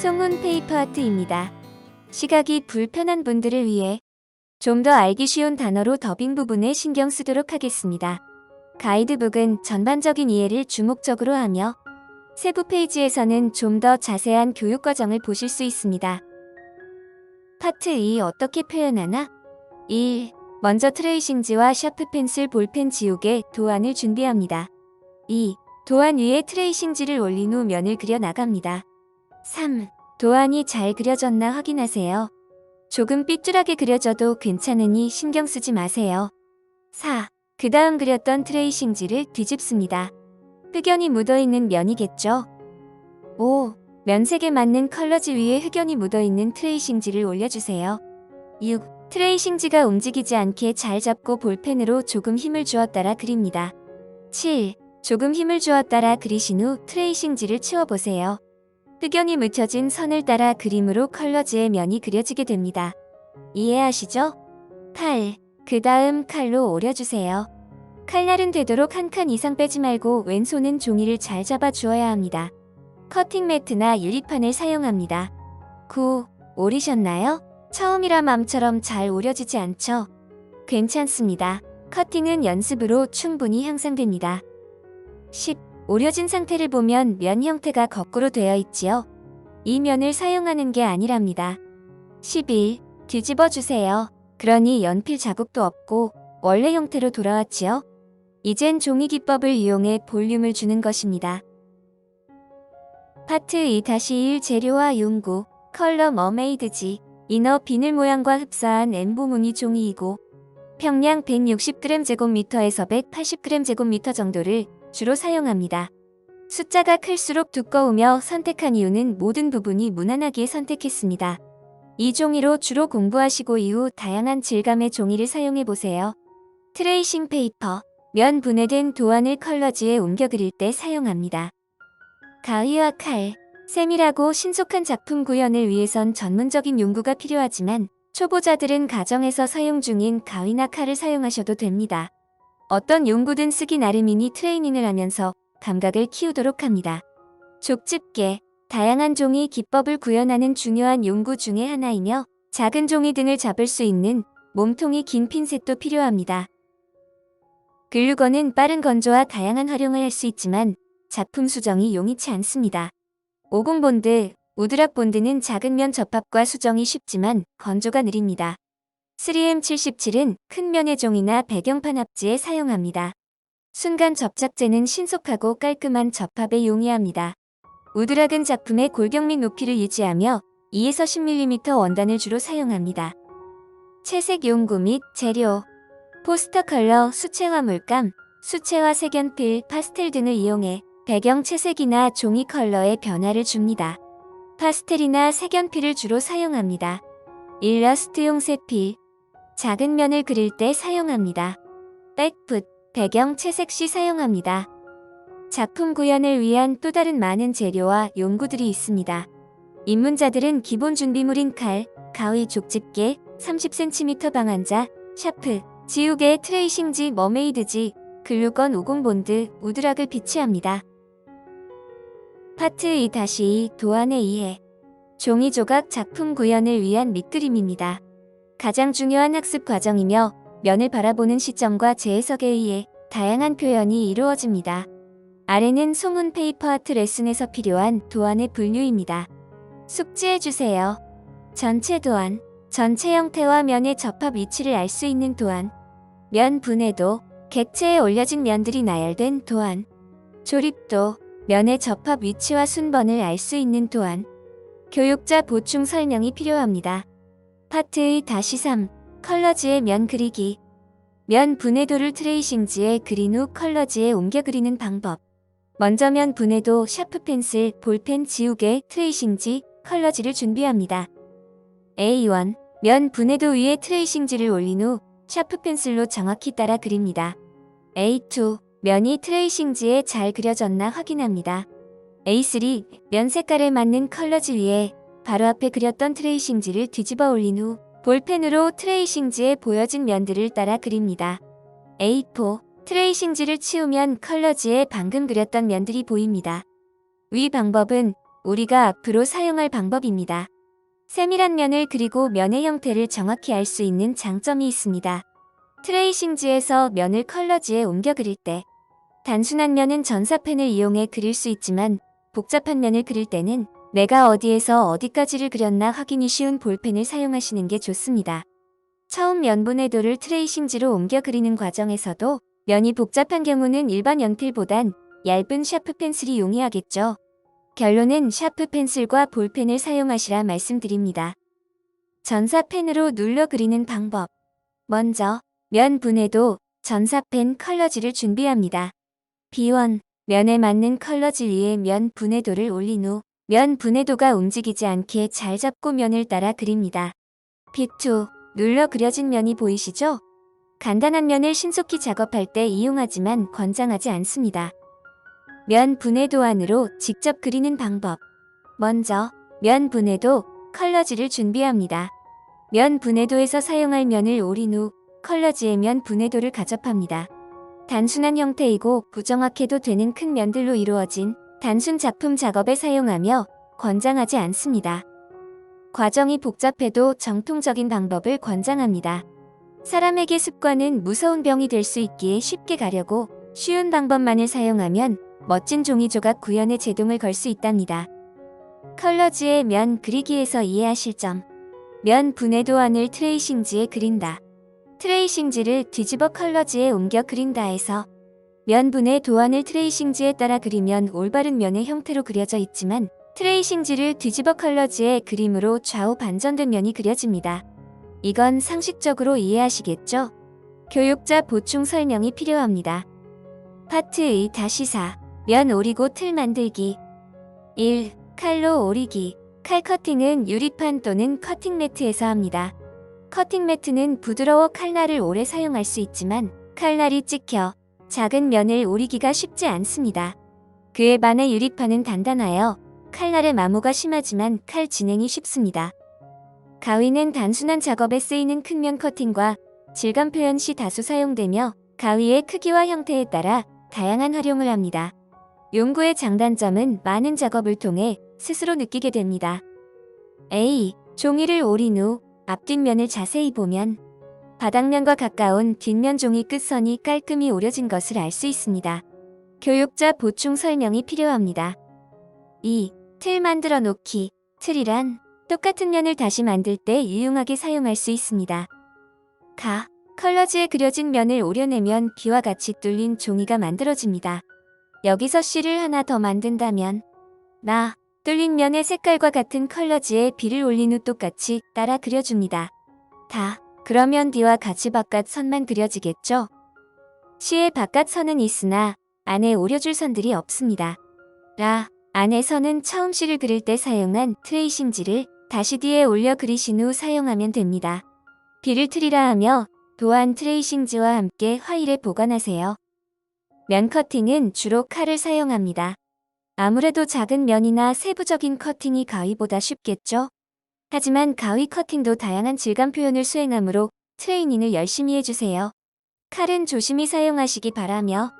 송은 페이퍼 아트입니다. 시각이 불편한 분들을 위해 좀 더 알기 쉬운 단어로 더빙 부분에 신경 쓰도록 하겠습니다. 가이드북은 전반적인 이해를 주목적으로 하며 세부 페이지에서는 좀 더 자세한 교육 과정을 보실 수 있습니다. 파트 2 어떻게 표현하나? 1. 먼저 트레이싱지와 샤프 펜슬 볼펜 지우개 도안을 준비합니다. 2. 도안 위에 트레이싱지를 올린 후 면을 그려 나갑니다. 3. 도안이 잘 그려졌나 확인하세요. 조금 삐뚤하게 그려져도 괜찮으니 신경 쓰지 마세요. 4. 그 다음 그렸던 트레이싱지를 뒤집습니다. 흑연이 묻어있는 면이겠죠? 5. 면색에 맞는 컬러지 위에 흑연이 묻어있는 트레이싱지를 올려주세요. 6. 트레이싱지가 움직이지 않게 잘 잡고 볼펜으로 조금 힘을 주어 따라 그립니다. 7. 조금 힘을 주어 따라 그리신 후 트레이싱지를 치워보세요. 흑연이 묻혀진 선을 따라 그림으로 컬러지의 면이 그려지게 됩니다. 이해하시죠? 8. 그 다음 칼로 오려주세요. 칼날은 되도록 한 칸 이상 빼지 말고 왼손은 종이를 잘 잡아 주어야 합니다. 커팅 매트나 유리판을 사용합니다. 9. 오리셨나요? 처음이라 맘처럼 잘 오려지지 않죠? 괜찮습니다. 커팅은 연습으로 충분히 향상됩니다. 10. 오려진 상태를 보면 면 형태가 거꾸로 되어 있지요. 이 면을 사용하는 게 아니랍니다. 11. 뒤집어 주세요. 그러니 연필 자국도 없고 원래 형태로 돌아왔지요. 이젠 종이 기법을 이용해 볼륨을 주는 것입니다. 파트 2-1 재료와 용구 컬러 머메이드지 이너 비늘 모양과 흡사한 엠보 무늬 종이이고 평량 160g 제곱미터에서 180g 제곱미터 정도를 주로 사용합니다. 숫자가 클수록 두꺼우며 선택한 이유는 모든 부분이 무난하게 선택했습니다. 이 종이로 주로 공부하시고 이후 다양한 질감의 종이를 사용해 보세요. 트레이싱 페이퍼, 면 분해된 도안을 컬러지에 옮겨 그릴 때 사용합니다. 가위와 칼, 세밀하고 신속한 작품 구현을 위해선 전문적인 용구가 필요하지만 초보자들은 가정에서 사용 중인 가위나 칼을 사용하셔도 됩니다. 어떤 용구든 쓰기 나름이니 트레이닝을 하면서 감각을 키우도록 합니다. 족집게, 다양한 종이 기법을 구현하는 중요한 용구 중의 하나이며 작은 종이 등을 잡을 수 있는 몸통이 긴 핀셋도 필요합니다. 글루건은 빠른 건조와 다양한 활용을 할 수 있지만 작품 수정이 용이치 않습니다. 오공본드, 우드락 본드는 작은 면 접합과 수정이 쉽지만 건조가 느립니다. 3M77은 큰 면의 종이나 배경판 합지에 사용합니다. 순간 접착제는 신속하고 깔끔한 접합에 용이합니다. 우드락은 작품의 골격 및 높이를 유지하며 2에서 10mm 원단을 주로 사용합니다. 채색 용구 및 재료 포스터 컬러, 수채화 물감, 수채화 색연필, 파스텔 등을 이용해 배경 채색이나 종이 컬러에 변화를 줍니다. 파스텔이나 색연필을 주로 사용합니다. 일러스트용 세필, 작은 면을 그릴 때 사용합니다. 백풋, 배경 채색 시 사용합니다. 작품 구현을 위한 또 다른 많은 재료와 용구들이 있습니다. 입문자들은 기본 준비물인 칼, 가위 족집게, 30cm 방한자, 샤프, 지우개, 트레이싱지, 머메이드지, 글루건 50본드, 우드락을 비치합니다. 파트 2-2 도안의 이해 종이 조각 작품 구현을 위한 밑그림입니다. 가장 중요한 학습 과정이며 면을 바라보는 시점과 재해석에 의해 다양한 표현이 이루어집니다. 아래는 송은 페이퍼 아트 레슨에서 필요한 도안의 분류입니다. 숙지해주세요. 전체 도안, 전체 형태와 면의 접합 위치를 알 수 있는 도안, 면 분해도, 객체에 올려진 면들이 나열된 도안, 조립도, 면의 접합 위치와 순번을 알 수 있는 도안, 교육자 보충 설명이 필요합니다. 파트 2-3 컬러지의 면 그리기 면 분해도를 트레이싱지에 그린 후 컬러지에 옮겨 그리는 방법 먼저 면 분해도 샤프 펜슬, 볼펜 지우개, 트레이싱지, 컬러지를 준비합니다. A1 면 분해도 위에 트레이싱지를 올린 후 샤프 펜슬로 정확히 따라 그립니다. A2 면이 트레이싱지에 잘 그려졌나 확인합니다. A3 면 색깔에 맞는 컬러지 위에 바로 앞에 그렸던 트레이싱지를 뒤집어 올린 후 볼펜으로 트레이싱지에 보여진 면들을 따라 그립니다. A4 트레이싱지를 치우면 컬러지에 방금 그렸던 면들이 보입니다. 위 방법은 우리가 앞으로 사용할 방법입니다. 세밀한 면을 그리고 면의 형태를 정확히 알 수 있는 장점이 있습니다. 트레이싱지에서 면을 컬러지에 옮겨 그릴 때 단순한 면은 전사펜을 이용해 그릴 수 있지만 복잡한 면을 그릴 때는 내가 어디에서 어디까지를 그렸나 확인이 쉬운 볼펜을 사용하시는 게 좋습니다. 처음 면분해도를 트레이싱지로 옮겨 그리는 과정에서도 면이 복잡한 경우는 일반 연필보단 얇은 샤프 펜슬이 용이하겠죠. 결론은 샤프 펜슬과 볼펜을 사용하시라 말씀드립니다. 전사펜으로 눌러 그리는 방법. 먼저 면 분해도 전사펜 컬러지를 준비합니다. B1. 면에 맞는 컬러지 위에 면 분해도를 올린 후 면 분해도가 움직이지 않게 잘 잡고 면을 따라 그립니다. B2. 눌러 그려진 면이 보이시죠? 간단한 면을 신속히 작업할 때 이용하지만 권장하지 않습니다. 면 분해도 안으로 직접 그리는 방법. 먼저 면 분해도 컬러지를 준비합니다. 면 분해도에서 사용할 면을 올린 후 컬러지의 면 분해도를 가접합니다. 단순한 형태이고 부정확해도 되는 큰 면들로 이루어진 단순 작품 작업에 사용하며 권장하지 않습니다. 과정이 복잡해도 정통적인 방법을 권장합니다. 사람에게 습관은 무서운 병이 될 수 있기에 쉽게 가려고 쉬운 방법만을 사용하면 멋진 종이 조각 구현에 제동을 걸 수 있답니다. 컬러지의 면 그리기에서 이해하실 점. 면 분해도 안을 트레이싱지에 그린다. 트레이싱지를 뒤집어 컬러지에 옮겨 그린다에서 면분의 도안을 트레이싱지에 따라 그리면 올바른 면의 형태로 그려져 있지만 트레이싱지를 뒤집어 컬러지에 그림으로 좌우 반전된 면이 그려집니다. 이건 상식적으로 이해하시겠죠? 교육자 보충 설명이 필요합니다. 파트 2 다시 4. 면 오리고 틀 만들기 1. 칼로 오리기 칼 커팅은 유리판 또는 커팅 매트에서 합니다. 커팅 매트는 부드러워 칼날을 오래 사용할 수 있지만 칼날이 찍혀 작은 면을 오리기가 쉽지 않습니다. 그에 반해 유리판은 단단하여 칼날의 마모가 심하지만 칼 진행이 쉽습니다. 가위는 단순한 작업에 쓰이는 큰 면 커팅과 질감 표현 시 다수 사용되며 가위의 크기와 형태에 따라 다양한 활용을 합니다. 용구의 장단점은 많은 작업을 통해 스스로 느끼게 됩니다. A. 종이를 오린 후 앞뒷면을 자세히 보면 바닥면과 가까운 뒷면 종이 끝선이 깔끔히 오려진 것을 알 수 있습니다. 교육자 보충 설명이 필요합니다. 2. 틀 만들어 놓기. 틀이란 똑같은 면을 다시 만들 때 유용하게 사용할 수 있습니다. 가. 컬러지에 그려진 면을 오려내면 비와 같이 뚫린 종이가 만들어집니다. 여기서 C를 하나 더 만든다면 나. 뚫린 면의 색깔과 같은 컬러지에 비를 올린 후 똑같이 따라 그려줍니다. 다. 그러면 D와 같이 바깥 선만 그려지겠죠? C의 바깥 선은 있으나 안에 오려줄 선들이 없습니다. 라. 안에 선은 처음 C를 그릴 때 사용한 트레이싱지를 다시 D에 올려 그리신 후 사용하면 됩니다. 비를 틀이라 하며 또한 트레이싱지와 함께 화일에 보관하세요. 면 커팅은 주로 칼을 사용합니다. 아무래도 작은 면이나 세부적인 커팅이 가위보다 쉽겠죠? 하지만 가위 커팅도 다양한 질감 표현을 수행하므로 트레이닝을 열심히 해주세요. 칼은 조심히 사용하시기 바라며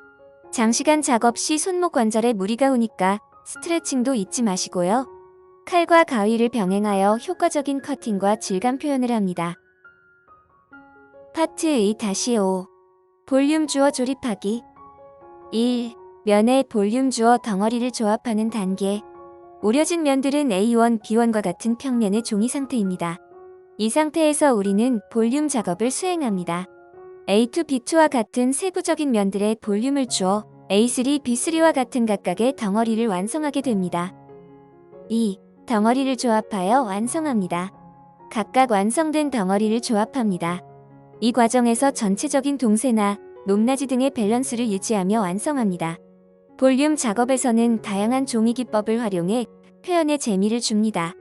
장시간 작업 시 손목 관절에 무리가 오니까 스트레칭도 잊지 마시고요. 칼과 가위를 병행하여 효과적인 커팅과 질감 표현을 합니다. 파트 2-5 볼륨 주어 조립하기 1. 면에 볼륨 주어 덩어리를 조합하는 단계 오려진 면들은 A1, B1과 같은 평면의 종이 상태입니다. 이 상태에서 우리는 볼륨 작업을 수행합니다. A2, B2와 같은 세부적인 면들의 볼륨을 주어 A3, B3와 같은 각각의 덩어리를 완성하게 됩니다. 2. 덩어리를 조합하여 완성합니다. 각각 완성된 덩어리를 조합합니다. 이 과정에서 전체적인 동세나 높낮이 등의 밸런스를 유지하며 완성합니다. 볼륨 작업에서는 다양한 종이 기법을 활용해 표현에 재미를 줍니다.